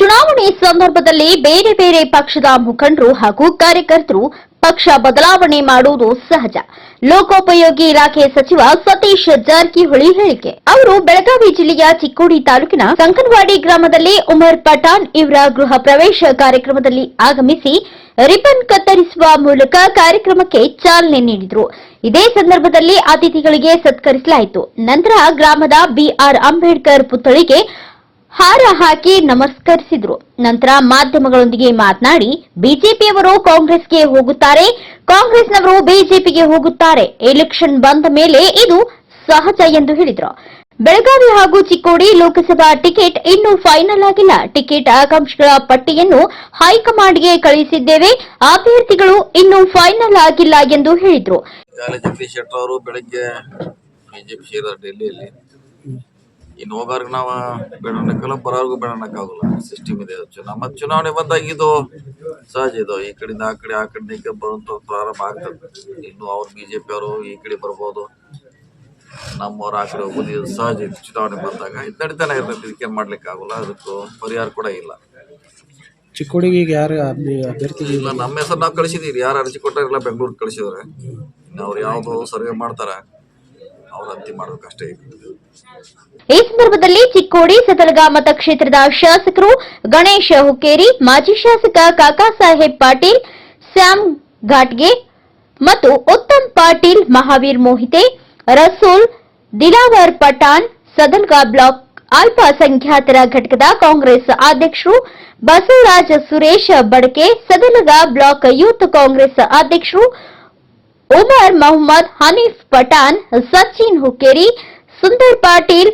ಚುನಾವಣೆ ಸಂದರ್ಭದಲ್ಲಿ ಬೇರೆ ಬೇರೆ ಪಕ್ಷದ ಮುಖಂಡರು ಹಾಗೂ ಕಾರ್ಯಕರ್ತರು ಪಕ್ಷ ಬದಲಾವಣೆ ಮಾಡುವುದು ಸಹಜ. ಲೋಕೋಪಯೋಗಿ ಇಲಾಖೆ ಸಚಿವ ಸತೀಶ್ ಜಾರಕಿಹೊಳಿ ಹೇಳಿಕೆ. ಅವರು ಬೆಳಗಾವಿ ಜಿಲ್ಲೆಯ ಚಿಕ್ಕೋಡಿ ತಾಲೂಕಿನ ಸಂಕನವಾಡಿ ಗ್ರಾಮದಲ್ಲಿ ಉಮರ್ ಪಠಾಣ್ ಇವರ ಗೃಹ ಪ್ರವೇಶ ಕಾರ್ಯಕ್ರಮದಲ್ಲಿ ಆಗಮಿಸಿ ರಿಬನ್ ಕತ್ತರಿಸುವ ಮೂಲಕ ಕಾರ್ಯಕ್ರಮಕ್ಕೆ ಚಾಲನೆ ನೀಡಿದರು. ಇದೇ ಸಂದರ್ಭದಲ್ಲಿ ಅತಿಥಿಗಳಿಗೆ ಸತ್ಕರಿಸಲಾಯಿತು. ನಂತರ ಗ್ರಾಮದ ಬಿಆರ್ ಅಂಬೇಡ್ಕರ್ ಪುತ್ಥಳಿಗೆ ಹಾರ ಹಾಕಿ ನಮಸ್ಕರಿಸಿದ್ರು. ನಂತರ ಮಾಧ್ಯಮಗಳೊಂದಿಗೆ ಮಾತನಾಡಿ, ಬಿಜೆಪಿಯವರು ಕಾಂಗ್ರೆಸ್ಗೆ ಹೋಗುತ್ತಾರೆ, ಕಾಂಗ್ರೆಸ್ನವರು ಬಿಜೆಪಿಗೆ ಹೋಗುತ್ತಾರೆ. ಎಲೆಕ್ಷನ್ ಬಂದ ಮೇಲೆ ಇದು ಸಹಜ ಎಂದು ಹೇಳಿದರು. ಬೆಳಗಾವಿ ಹಾಗೂ ಚಿಕ್ಕೋಡಿ ಲೋಕಸಭಾ ಟಿಕೆಟ್ ಇನ್ನೂ ಫೈನಲ್ ಆಗಿಲ್ಲ. ಟಿಕೆಟ್ ಆಕಾಂಕ್ಷಿಗಳ ಪಟ್ಟಿಯನ್ನು ಹೈಕಮಾಂಡ್ಗೆ ಕಳುಹಿಸಿದ್ದೇವೆ ಅಭ್ಯರ್ಥಿಗಳು ಇನ್ನೂ ಫೈನಲ್ ಆಗಿಲ್ಲ ಎಂದು ಹೇಳಿದರು. ಜಗದೀಶ್ ಶೆಟ್ಟರ್ ಅವರು ಬೆಳಗ್ಗೆ ಬಿಜೆಪಿ ಇನ್ನು ಹೋಗೋರ್ಗೆ ನಾವು ಬೇಡನಕ್ಕಲ್ಲ ಬರೋರ್ಗು ಬೇಡನಕ್ಕಾಗಲ್ಲ ಸಿಸ್ಟಮ್ ಇದೆ. ಚುನಾವಣೆ ಮತ್ತೆ ಚುನಾವಣೆ ಬಂದಾಗ ಇದು ಸಹಜ ಇದು. ಈ ಕಡೆಯಿಂದ ಆ ಕಡೆ ಆ ಕಡೆ ಬರುವಂತ ಪ್ರಾರಂಭ ಆಗ್ತದೆ. ಇನ್ನು ಅವ್ರು ಬಿಜೆಪಿ ಅವರು ಈ ಕಡೆ ಬರ್ಬೋದು. ನಮ್ಮವ್ರು ಆ ಕಡೆ ಹೋಗೋದು ಇದು ಸಹಜ ಇದು. ಚುನಾವಣೆ ಬಂದಾಗ ಇದು ನಡೀತಾನೆ ಇರ್ತೈತಿ ಇದಕ್ಕೆ ಮಾಡ್ಲಿಕ್ಕೆ ಆಗೋಲ್ಲ. ಅದಕ್ಕೂ ಪರಿಹಾರ ಕೂಡ ಇಲ್ಲ. ಚಿಕ್ಕೋಡಿಗೆ ಈಗ ಯಾರು ಅಭ್ಯ- ಅಭ್ಯರ್ಥಿ ಇಲ್ಲ ನಮ್ಮ ಹೆಸರು ನಾವು ಕಳಿಸಿದೀವಿ. ಯಾರು ಅರ್ಜಿ ಕೊಟ್ಟಾರಿಲ್ಲ ಬೆಂಗಳೂರಿಗೆ ಕಳಿಸಿದ್ರೆ. ಇನ್ನು ಅವ್ರು ಯಾವುದು ಸರ್ವೆ ಮಾಡ್ತಾರೆ ಅವ್ರು ಅಂತಿಮ ಮಾಡ್ಬೇಕಷ್ಟೇ ಈಗ. ಈ ಸಂದರ್ಭದಲ್ಲಿ ಚಿಕ್ಕೋಡಿ ಸದಲಗಾ ಮತಕ್ಷೇತ್ರದ ಶಾಸಕರು ಗಣೇಶ ಹುಕ್ಕೇರಿ, ಮಾಜಿ ಶಾಸಕ ಕಾಕಾ ಸಾಹೇಬ್ ಪಾಟೀಲ್, ಸ್ಯಾಮ್ ಘಾಟ್ಗೆ ಮತ್ತು ಉತ್ತಮ್ ಪಾಟೀಲ್, ಮಹಾವೀರ್ ಮೋಹಿತೆ, ರಸೂಲ್, ದಿಲಾವರ್ ಪಠಾಣ್ ಸದಲ್ಗಾ ಬ್ಲಾಕ್ ಅಲ್ಪಸಂಖ್ಯಾತರ ಘಟಕದ ಕಾಂಗ್ರೆಸ್ ಅಧ್ಯಕ್ಷರು ಬಸವರಾಜ ಸುರೇಶ್ ಬಡಕೆ ಸದಲಗ ಬ್ಲಾಕ್ ಯೂತ್ ಕಾಂಗ್ರೆಸ್ ಅಧ್ಯಕ್ಷರು ಉಮರ್ ಮೊಹಮ್ಮದ್ ಹನೀಫ್ ಪಠಾಣ್, ಸಚಿನ್ ಹುಕ್ಕೇರಿ ಸುಂದರ್ ಪಾಟೀಲ್,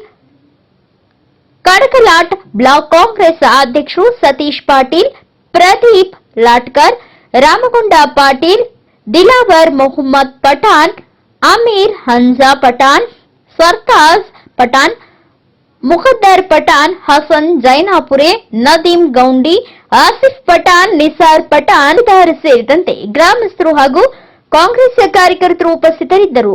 ಕಡಕಲಾಟ್ ಬ್ಲಾಕ್ ಕಾಂಗ್ರೆಸ್ ಅಧ್ಯಕ್ಷರು ಸತೀಶ್ ಪಾಟೀಲ್, ಪ್ರದೀಪ್ ಲಾಟ್ಕರ್, ರಾಮಗುಂಡ ಪಾಟೀಲ್, ದಿಲಾವರ್ ಮೊಹಮ್ಮದ್ ಪಠಾಣ್, ಅಮೀರ್ ಹಂಜಾ ಪಠಾಣ್ ಸರ್ತಾಜ್ ಪಠಾಣ್, ಮುಖದ್ದರ್ ಪಠಾಣ್, ಹಸನ್ ಜೈನಾಪುರೆ, ನದೀಮ್ ಗೌಂಡಿ, ಆಸಿಫ್ ಪಠಾಣ್, ನಿಸಾರ್ ಪಠಾಣ್ ಸೇರಿದಂತೆ ಗ್ರಾಮಸ್ಥರು ಹಾಗೂ ಕಾಂಗ್ರೆಸ್ ಕಾರ್ಯಕರ್ತರು ಉಪಸ್ಥಿತರಿದ್ದರು.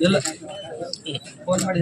ಇಲ್ಲ ಫೋನ್ ಮಾಡಿ